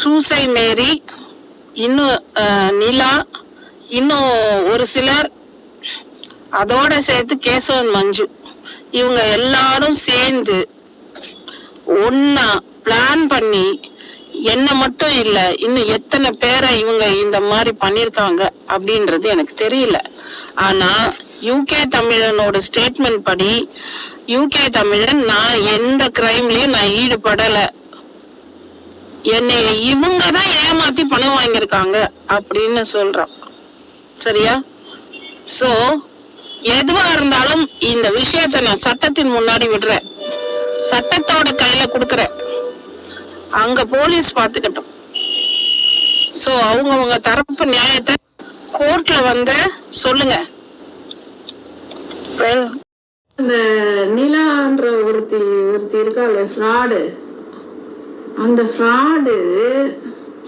சூசை மேரி இன்னும் நிலா இன்னும் ஒரு சிலர் அதோட சேர்த்து கேசவன் மஞ்சு. இவங்க எல்லாரும் சேர்ந்து ஒன்னா பிளான் பண்ணி என்ன மட்டும் இல்ல இன்னும் எத்தனை பேரை இவங்க இந்த மாதிரி பண்ணிருக்காங்க அப்படின்றது எனக்கு தெரியல. ஆனா யூகே தமிழனோட ஸ்டேட்மெண்ட் படி யூகே தமிழன் நான் எந்த கிரைம்லயும் நான் ஈடுபடல. என்னை இவங்க தான் ஏமாத்தி பணம் வாங்கியிருக்காங்க அப்படின்னு சொல்றான். சரியா? சோ எதுவா இருந்தாலும் இந்த விஷயத்தை நான் சட்டத்தின் முன்னாடி விடுறேன். சட்டத்தோட கையில கொடுக்குறேன். அங்க போலீஸ் பாத்துக்கட்டும் சோ அவங்கவங்க தரப்பு நியாயத்தை கோர்ட்ல வந்து சொல்லுங்க. இந்த நிலான்ற ஒருத்தி ஒருத்தி இருக்காள் ஃப்ராடு அந்த ஃப்ராடு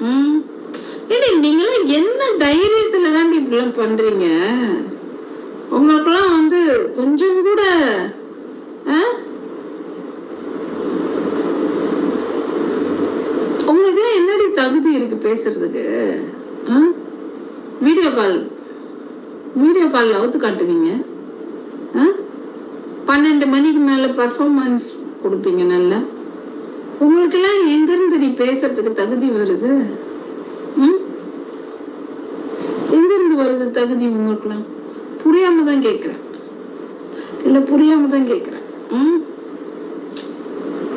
ம் ஏடி நீங்களாம் என்ன தைரியத்தில் தான் இப்படிலாம் பண்ணுறீங்க உங்களுக்கெல்லாம் வந்து கொஞ்சம் கூட ஆ? உங்களுக்குலாம் என்னடி தகுதி இருக்கு பேசுறதுக்கு ஆ? வீடியோ கால் வீடியோ காலில் அவுத்து காட்டுவீங்க ஆ? பன்னெண்டு மணிக்கு மேலே பர்ஃபார்மன்ஸ் கொடுப்பீங்க நல்லா உங்களுக்கெல்லாம் எங்க இருந்து நீ பேசுறதுக்கு தகுதி வருது? எங்கிருந்து வருது தகுதி உங்களுக்கெல்லாம்? புரியாம தான் கேக்குறேன். இல்ல புரியாம தான் கேக்குறேன். ம்?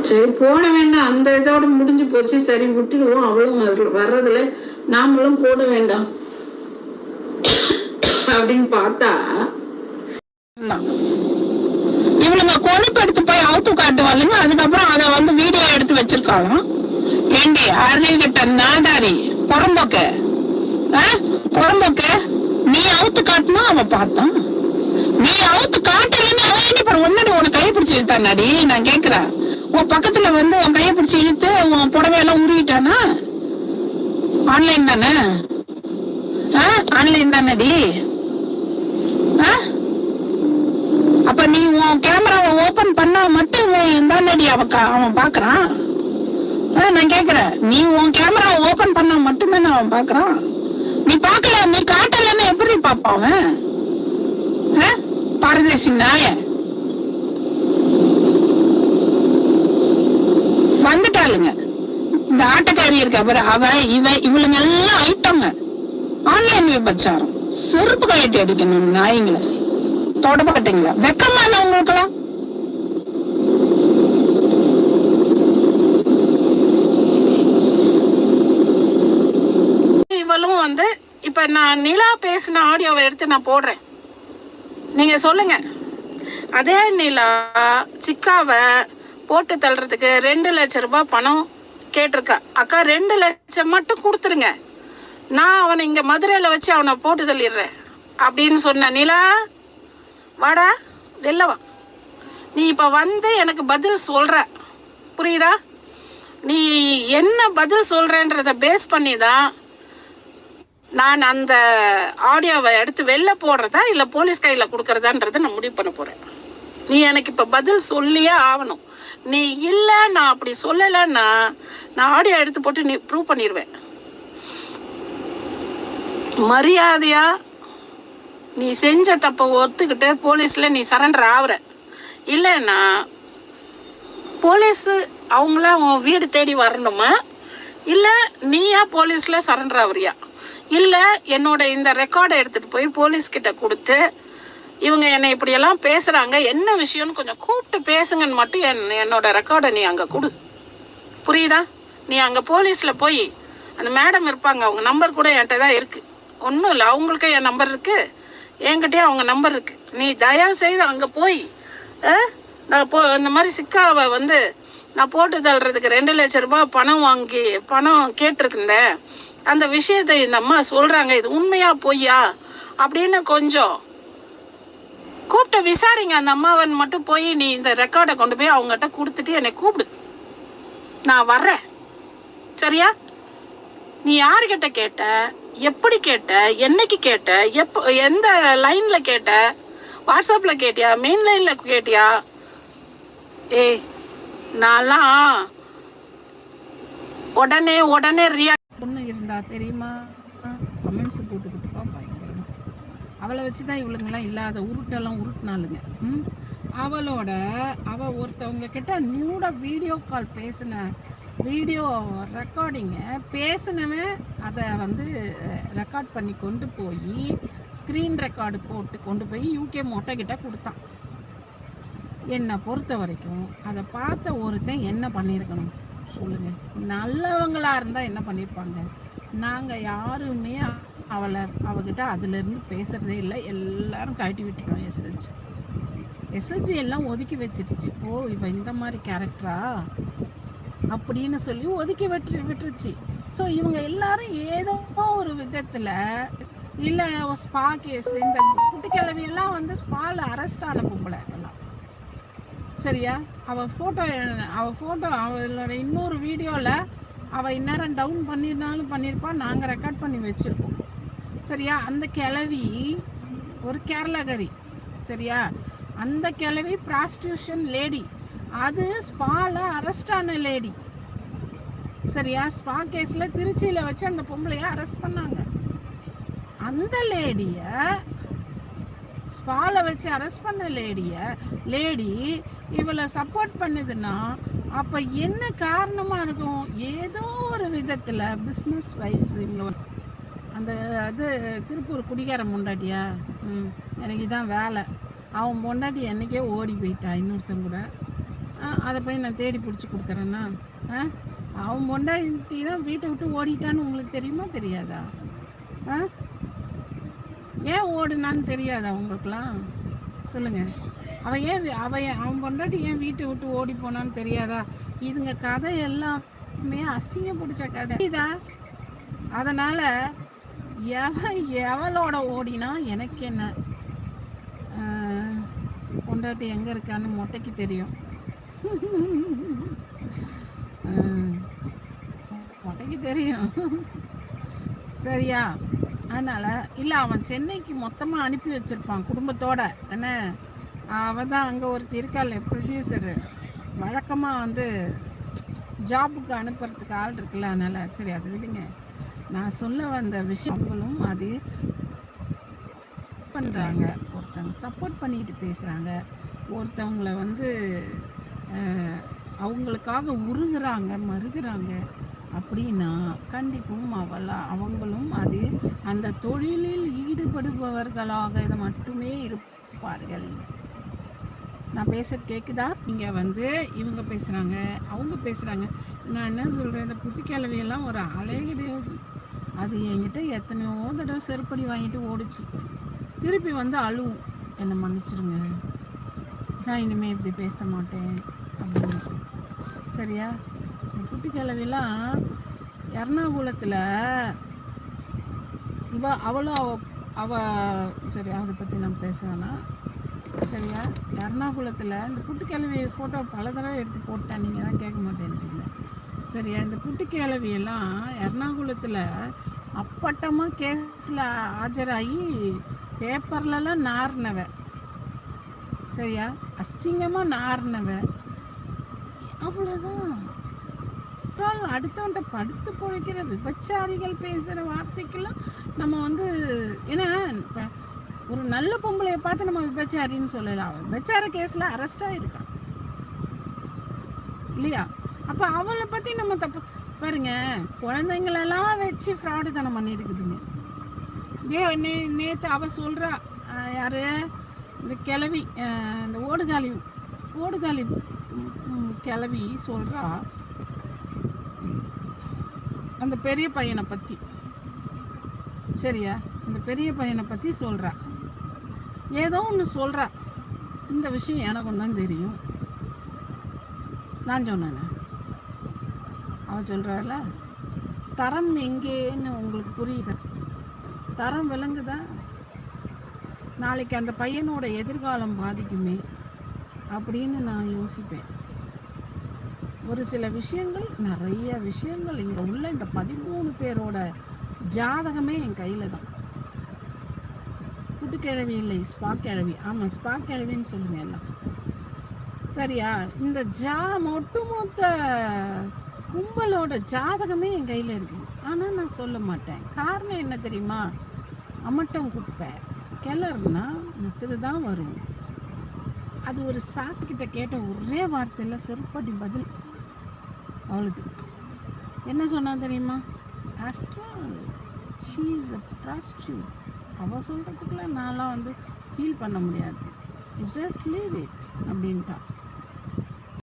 சரி போட வேண்டாம். அந்த இதோட முடிஞ்சு போச்சு. சரி விட்டுடுவோம் அவளும் வர்ற- வர்றதுல நாமளும் போட வேண்டாம். அப்படின்னு பார்த்தா இவளுங்க கொழுப்பு எடுத்து போய் அவுத்து காட்டுவாளுங்க. அதுக்கப்புறம் அதை வந்து வீடியோ எடுத்து ஏண்டி ஏண்டி கிட்ட நாதாரி புறம்போக்கு? ஆ? புறம்போக்கு? நீ அவுத்து காட்டினா அவன் பார்த்தான். நீ அவுத்து காட்டலன்னு அவன் ஏண்டி பாரு ஒன்னடி உன கையை பிடிச்சி இழுத்தானாடி? நான் கேக்குறேன். உன் பக்கத்துல வந்து உன் கையை பிடிச்சி இழுத்து உன் புடவையெல்லாம் உருவிட்டானா? ஆன்லைன் தானே? ஆன்லைன் தானடி? ஆ? அப்ப நீ உன் கேமராவை ஓபன் பண்ணா மட்டும் தானடி அவன் கா- அவன் பாக்குறான் ஆ, நான் கேக்குறேன். நீ உன் கேமரா ஓபன் பண்ணா மட்டும்தானே அவன் பாக்குறான் நீ பாக்கல நீ காட்டலன்னு எப்படி பாப்பான் அவன்? ஆ? பாரதேசி நாய வந்துட்டாளுங்க. இந்த ஆட்டக்காரி இருக்க பாரு அவ இவ இவளுங்க எல்லாம் ஐட்டங்க. ஆன்லைன் விபச்சாரம். செருப்பு கழட்டி அடிக்கணும் நாய்ங்களை. தொட மாட்டீங்களா வெக்கமா இல்ல உங்களுக்கெல்லாம் இவளும் வந்து இப்போ நான் நிலா பேசின ஆடியோவை எடுத்து நான் போடுறேன். நீங்கள் சொல்லுங்கள் அதே நிலா சிக்காவை போட்டு தள்ளுறதுக்கு ரெண்டு லட்சம் ரூபாய் பணம் கேட்டிருக்கா. அக்கா ரெண்டு லட்சம் மட்டும் கொடுத்துருங்க. நான் அவனை இங்கே மதுரையில் வச்சு அவனை போட்டு தள்ளிடுறேன். அப்படின்னு சொன்ன நிலா வாடா வெளில நீ இப்போ வந்து எனக்கு பதில் சொல்கிற புரியுதா? நீ என்ன பதில் சொல்கிறேன்றத பேஸ் பண்ணி தான் நான் அந்த ஆடியோவை எடுத்து வெளில போடுறதா இல்லை போலீஸ் கையில் கொடுக்குறதான்றதை நான் முடிவு பண்ண போகிறேன் நீ எனக்கு இப்போ பதில் சொல்லியே ஆகணும். நீ இல்லை நான் அப்படி சொல்லலைன்னா நான் ஆடியோ எடுத்து போட்டு நீ ப்ரூவ் பண்ணிடுவேன் மரியாதையா நீ செஞ்ச தப்பை ஒத்துக்கிட்டு போலீஸில் நீ சரண்டர் ஆகுற இல்லைன்னா போலீஸு அவங்கள உன் வீடு தேடி வரணுமா? இல்லை நீயா போலீஸில் சரண்டர் ஆகுறியா இல்லை என்னோட இந்த ரெக்கார்டை எடுத்துகிட்டு போய் போலீஸ்கிட்ட கொடுத்து இவங்க என்னை இப்படியெல்லாம் பேசுகிறாங்க என்ன விஷயம்னு கொஞ்சம் கூப்பிட்டு பேசுங்கன்னு மட்டும் என் என்னோட ரெக்கார்டை நீ அங்கே கொடு. புரியுதா? நீ அங்கே போலீஸில் போய் அந்த மேடம் இருப்பாங்க அவங்க நம்பர் கூட என்கிட்ட தான் இருக்குது ஒன்றும் இல்லை அவங்களுக்கு என் நம்பர் இருக்குது என்கிட்டயே அவங்க நம்பர் இருக்குது நீ தயவு செய்து அங்கே போய் ஆ, நான் போ இந்த மாதிரி சிக்காவை வந்து நான் போட்டு தள்ளுறதுக்கு ரெண்டு லட்ச ரூபாய் பணம் வாங்கி பணம் கேட்டிருந்தேன். அந்த விஷயத்தை இந்த அம்மா சொல்கிறாங்க இது உண்மையா பொய்யா? அப்படின்னு கொஞ்சம் கூப்பிட்டு விசாரிங்க அந்த அம்மாவன் மட்டும் போய் நீ இந்த ரெக்கார்டை கொண்டு போய் அவங்ககிட்ட கொடுத்துட்டு என்னை கூப்பிடு. நான் வர்றேன். சரியா? நீ யாருக்கிட்ட கேட்ட? எப்படி கேட்ட? என்னைக்கு கேட்ட? எப்போ எந்த லைனில் கேட்ட? வாட்ஸ்அப்பில் கேட்டியா? மெயின் லைனில் கேட்டியா? ஏய் நான்லாம் உடனே உடனே ரியாக்ட் பொண்ணு இருந்தா தெரியுமா? கமெண்ட்ஸ் போட்டுக்கிட்டுப்பா பயங்கரமா. அவளை வச்சு தான் இவளுங்கெல்லாம் இல்லாத உருட்டெல்லாம் உருட்டினாளுங்க. ம்? அவளோட அவள் ஒருத்தவங்க கிட்ட நியூட வீடியோ கால் பேசின வீடியோ ரெக்கார்டிங்கை பேசினவன் அதை வந்து ரெக்கார்ட் பண்ணி கொண்டு போய் ஸ்க்ரீன் ரெக்கார்டு போட்டு கொண்டு போய் யூகே மொட்டை கிட்ட கொடுத்தான். என்னை பொறுத்த வரைக்கும் அதை பார்த்த ஒருத்தன் என்ன பண்ணியிருக்கணும்? சொல்லுங்கள் நல்லவங்களாக இருந்தால் என்ன பண்ணியிருப்பாங்க? நாங்கள் யாருமே அவளை அவகிட்ட அதுலேருந்து பேசுகிறதே இல்லை. எல்லாரும் கழட்டி விட்டுட்டோம் எஸ்ஹெச் எஸ்ஹெச் எல்லாம் ஒதுக்கி வச்சிருச்சு ஓ இவன் இந்த மாதிரி கேரக்டரா அப்படின்னு சொல்லி ஒதுக்கி விட்டு விட்டுருச்சு. ஸோ இவங்க எல்லாரும் ஏதோ ஒரு விதத்தில் இல்லை ஸ்பா கேஸ் இந்த குட்டிக்கிழவியெல்லாம் வந்து ஸ்பாவில் அரெஸ்ட் ஆன பொம்பளை எல்லாம் சரியா? அவள் ஃபோட்டோ அவள் ஃபோட்டோ அவளோட இன்னொரு வீடியோவில் அவள் இந்நேரம் டவுன் பண்ணியிருந்தாலும் பண்ணியிருப்பா நாங்கள் ரெக்கார்ட் பண்ணி வச்சுருக்கோம். சரியா? அந்த கிளவி ஒரு கேரளகரி. சரியா? அந்த கிளவி ப்ராஸ்டியூஷன் லேடி அது ஸ்பால அரெஸ்ட் ஆன லேடி சரியா? ஸ்பா கேஸில் திருச்சியில் வச்சு அந்த பொம்பளையை அரெஸ்ட் பண்ணாங்க. அந்த லேடியை ஸ்பால வச்சு அரெஸ்ட் பண்ண லேடிய லேடி இவளை சப்போர்ட் பண்ணுதுன்னா அப்போ என்ன காரணமாக இருக்கும்? ஏதோ ஒரு விதத்தில் பிஸ்னஸ் வைஸ் இங்கே அந்த அது திருப்பூர் குடிகார முண்டாட்டியா? ம் எனக்கு இதான் வேலை. அவன் பொண்டாட்டி என்றைக்கே ஓடி போயிட்டா இன்னொருத்தன் கூட. அதை போய் நான் தேடி பிடிச்சி கொடுக்குறேன்னா? ஆ அவன் பொண்டாட்டி தான் வீட்டை விட்டு ஓடிட்டான்னு உங்களுக்கு தெரியுமா தெரியாதா? ஆ? ஏன் ஓடுனான்னு தெரியாதா உங்களுக்குலாம் சொல்லுங்க. அவன் ஏன் அவன் அவன் பொண்டாட்டி ஏன் வீட்டை விட்டு ஓடி போனான்னு தெரியாதா? இதுங்க கதை எல்லாமே அசிங்க பிடிச்ச கதை. இதா அதனால் எவன் எவளோட ஓடினா எனக்கு என்ன? பொண்டாட்டி எங்கே இருக்கான்னு மொட்டைக்கு தெரியும். மொட்டைக்கு தெரியும். சரியா? அதனால் இல்லை அவன் சென்னைக்கு மொத்தமாக அனுப்பி வச்சுருப்பான் குடும்பத்தோட என்ன? அவள் தான் அங்கே ஒருத்தி இருக்காள் ப்ரொடியூசரு வழக்கமாக வந்து ஜாபுக்கு அனுப்புறதுக்கு ஆள் இருக்குல்ல அதனால் சரி அதை விடுங்க. நான் சொல்ல வந்த விஷயங்களும் அது பண்ணுறாங்க ஒருத்தவங்க சப்போர்ட் பண்ணிக்கிட்டு பேசுகிறாங்க ஒருத்தவங்கள வந்து அவங்களுக்காக உருகிறாங்க மறுகிறாங்க அப்படின்னா கண்டிப்பும் அவள அவங்களும் அது அந்த தொழிலில் ஈடுபடுபவர்களாக மட்டுமே இருப்பார்கள். நான் பேசுறது கேட்குதா இங்கே வந்து இவங்க பேசுகிறாங்க அவங்க பேசுகிறாங்க நான் என்ன சொல்கிறேன் இந்த புட்டிக்கிழவியெல்லாம் ஒரு அலைய கிடையாது. அது என்கிட்ட எத்தனையோ தடவை செருப்படி வாங்கிட்டு ஓடிச்சு. திருப்பி வந்து அழுவும். என்னை மன்னிச்சிருங்க. நான் இனிமேல் இப்படி பேச மாட்டேன். அப்படின்னு. சரியா? குட்டி கிழவிலாம் எர்ணாகுளத்தில் இவ அவளும் அவ அவ சரி அதை பற்றி நம்ம பேசுவேன்னா சரியா? எர்ணாகுளத்தில் இந்த புட்டுக்கிழவி ஃபோட்டோ பல தடவை எடுத்து போட்டேன் நீங்கள் தான் கேட்க மாட்டேன்றீங்க. சரியா? இந்த புட்டுக்கிழவியெல்லாம் எர்ணாகுளத்தில் அப்பட்டமாக கேஸில் ஆஜராகி பேப்பர்லலாம் நார்னவ சரியா? அசிங்கமாக நார்னவ அவ்வளோதான் என்றால் அடுத்தவன்ட்ட படுத்து பொழைக்கிற விபச்சாரிகள் பேசுகிற வார்த்தைக்கெல்லாம் நம்ம வந்து ஏன்னா இப்போ ஒரு நல்ல பொம்பளைய பார்த்து நம்ம விபச்சாரின்னு சொல்லலாம். விபச்சார கேஸில் அரெஸ்டாக இருக்கான். இல்லையா? அப்போ அவளை பற்றி நம்ம தப்பு பாருங்க குழந்தைங்களெல்லாம் வச்சு ஃப்ராடு தானே பண்ணியிருக்குதுங்க. ஏ நே நேற்று அவள் சொல்கிறா யார்? இந்த கிளவி இந்த ஓடுகாலி ஓடுகாலி கிளவி சொல்கிறா அந்த பெரிய பையனை பற்றி சரியா? அந்த பெரிய பையனை பற்றி சொல்கிறா ஏதோ ஒன்று சொல்கிறா இந்த விஷயம் எனக்கு தான் தெரியும். நான் சொன்னேனே அவன் சொல்கிறாள் தரம் எங்கேன்னு உங்களுக்கு புரியுதா? தரம் விளங்குதா? நாளைக்கு அந்த பையனோட எதிர்காலம் பாதிக்குமே? அப்படின்னு நான் யோசிப்பேன். ஒரு சில விஷயங்கள் நிறைய விஷயங்கள் இங்கே உள்ள இந்த பதிமூணு பேரோட ஜாதகமே என் கையில் தான். புட்டுக்கிழவி இல்லை ஸ்பா கிழவி. ஆமாம் ஸ்பா கிழவின்னு சொல்லுங்க எல்லாம். சரியா? இந்த ஜா ஒட்டுமொத்த கும்பலோட ஜாதகமே என் கையில் இருக்குது ஆனால் நான் சொல்ல மாட்டேன். காரணம் என்ன தெரியுமா? அமட்டம் குப்பை. கிளறுனா மிசிறு தான் வரும். அது ஒரு சாத்துக்கிட்ட கேட்ட ஒரே வார்த்தையில் செருப்படி பதில் அவளுக்கு. என்ன சொன்னால் தெரியுமா? After she is a prostitute அவள் சொல்கிறதுக்குள்ள நான்லாம் வந்து ஃபீல் பண்ண முடியாது. ஜஸ்ட் லீவ் இட் அப்படின்ட்டான்